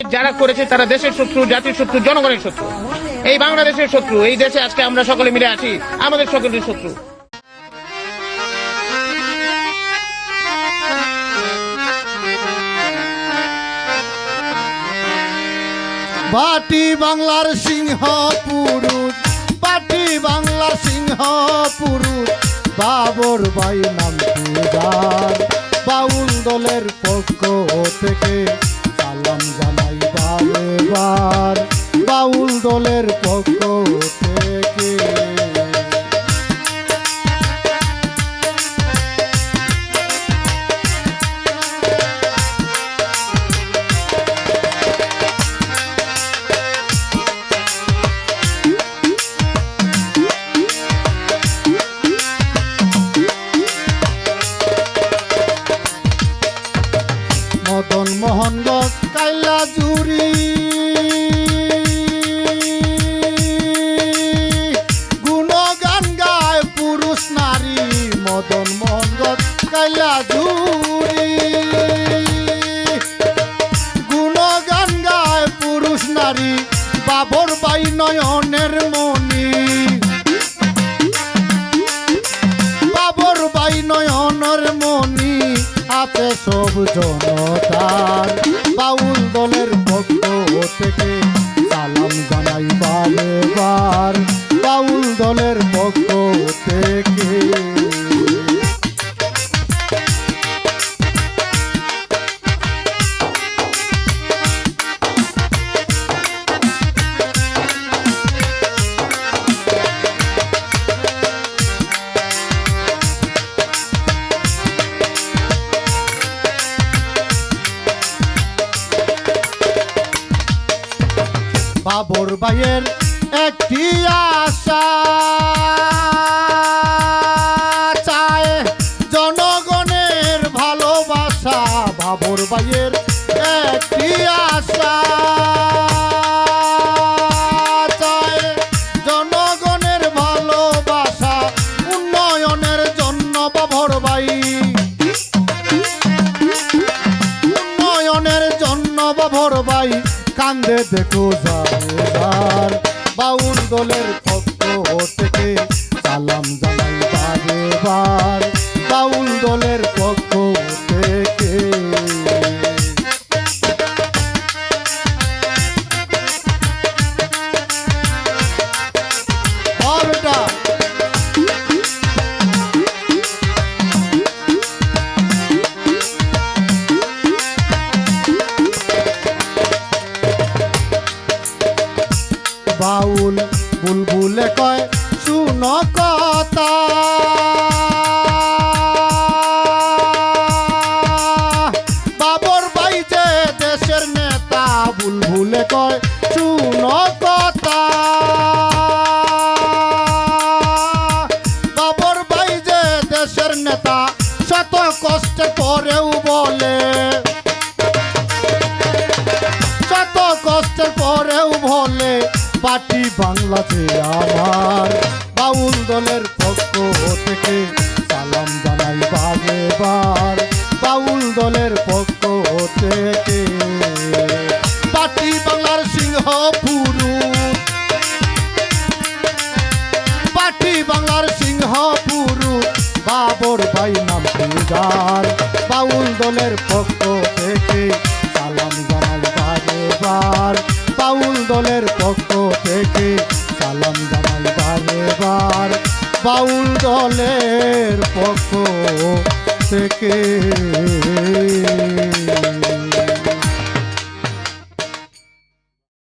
যারা করেছে তারা দেশের শত্রু, জাতির শত্রু, জনগণের শত্রু। এই বাংলাদেশের শত্রু, এই দেশে আজকে আমরা সকলে মিলে আছি, আমাদের সকলের শত্রু। বাটি বাংলার সিংহ পুরুষ, বাটি বাংলার সিংহ পুরুষ, বাবর বাই নাম বাউল দলের পক্ষ থেকে বাউল দলের জনতার বাউল দলের পক্ষ থেকে সালাম জানাই বারেবার। বাউল দলের পক্ষ থেকে বাবর ভাইয়ের একটি আশা। চায় জনগণের ভালোবাসা, বাবর ভাইয়ের একটি আশা। চায় জনগণের ভালোবাসা, উন্নয়নের জন্য বাবর ভাই। কান্দে দেখো যার বাউল দলের পক্ষ কয় শুন কথা। পাটি বাংলাতে আমার। বাউল দলের পক্ষ থেকে সালাম জানাই বারে বার। বাউল দলের পক্ষ থেকে পাটি বাংলার সিংহ পুরুষ। পাটি বাংলার সিংহ পুরুষ, বাবর ভাই নাম পূজার বাউল দলের পক্ষ থেকে সালাম জানাই বারে বার। দলের পক্ষ থেকে সালাম জানাই বারে বার বাউল দলের পক্ষ থেকে।